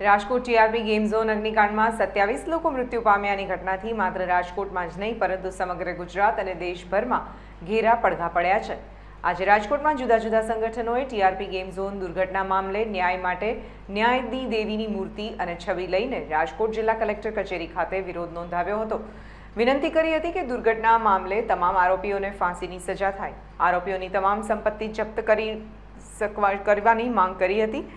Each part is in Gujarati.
રાજકોટ ટીઆરપી ગેમ ઝોન અગ્નિકાંડમાં સત્યાવીસ લોકો મૃત્યુ પામ્યાની ઘટનાથી માત્ર રાજકોટમાં જ નહીં, પરંતુ સમગ્ર ગુજરાત અને દેશભરમાં ઘેરા પડઘા પડ્યા છે. આજે રાજકોટમાં જુદા જુદા સંગઠનોએ ટીઆરપી ગેમ ઝોન દુર્ઘટના મામલે ન્યાય માટે ન્યાયની દેવીની મૂર્તિ અને છબી લઈને રાજકોટ જિલ્લા કલેક્ટર કચેરી ખાતે વિરોધ નોંધાવ્યો હતો. વિનંતી કરી હતી કે દુર્ઘટના મામલે તમામ આરોપીઓને ફાંસીની સજા થાય. આરોપીઓની તમામ સંપત્તિ જપ્ત કરી કરવાની માંગ કરી હતી.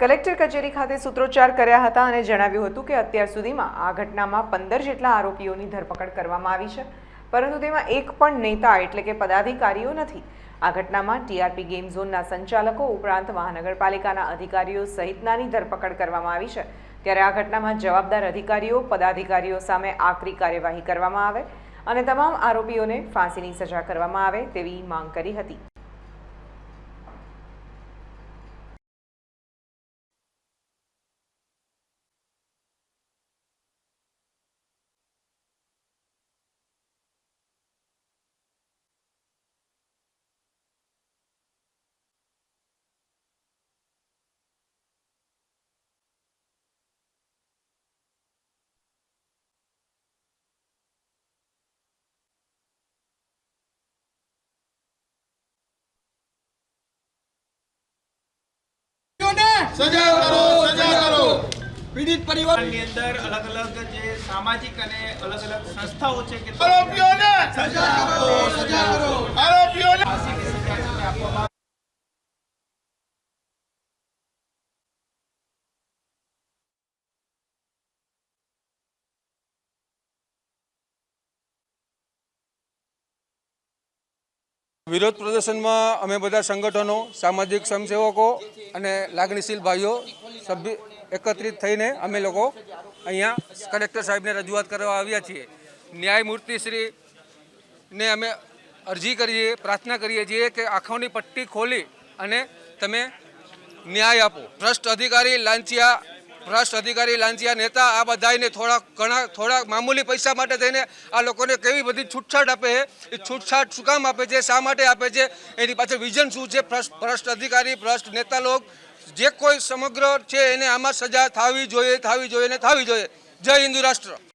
કલેક્ટર કચેરી ખાતે સૂત્રોચ્ચાર કર્યા હતા અને જણાવ્યું હતું કે અત્યાર સુધીમાં આ ઘટનામાં પંદર જેટલા આરોપીઓની ધરપકડ કરવામાં આવી છે. પરંતુ તેમાં એક પણ નેતા એટલે કે પદાધિકારીઓ નથી. આ ઘટનામાં ટીઆરપી ગેમ ઝોનના સંચાલકો ઉપરાંત મહાનગરપાલિકાના અધિકારીઓ સહિતનાની ધરપકડ કરવામાં આવી છે. ત્યારે આ ઘટનામાં જવાબદાર અધિકારીઓ, પદાધિકારીઓ સામે આકરી કાર્યવાહી કરવામાં આવે અને તમામ આરોપીઓને ફાંસીની સજા કરવામાં આવે તેવી માંગ કરી હતી. સજા કરો સજા કરો પીડિત પરિવાર. ની અંદર અલગ અલગ જે સામાજિક અને અલગ અલગ સંસ્થાઓ છે કે આરોપીઓને સજા સજા કરો આરોપીઓને ફાંસીની સજા છે તે આપવામાં વિરોધ પ્રદર્શનમાં અમે બધા સંગઠનો, સામાજિક સ્વયંસેવકો અને લાગણીશીલ ભાઈઓ, સભ્ય એકત્રિત થઈને અમે લોકો અહીંયા કલેક્ટર સાહેબને રજૂઆત કરવા આવ્યા છીએ. ન્યાયમૂર્તિ શ્રીને અમે અરજી કરીએ, પ્રાર્થના કરીએ છીએ કે આંખોની પટ્ટી ખોલી અને તમે ન્યાય આપો. ભ્રષ્ટ અધિકારી લાંચિયા ભ્રષ્ટ અધિકારી લાંચિયા નેતા, આ બધાને થોડા ઘણા, થોડા મામૂલી પૈસા માટે થઈને આ લોકોને કેવી બધી છૂટછાટ આપે છે? એ છૂટછાટ શું કામ આપે છે? શા માટે આપે છે? એની પાછળ વિઝન શું છે? ભ્રષ્ટ અધિકારી, ભ્રષ્ટ નેતા લોક, જે કોઈ સમગ્ર છે એને આમાં સજા થવી જોઈએ થવી જોઈએ ને થવી જોઈએ. જય હિન્દુ રાષ્ટ્ર.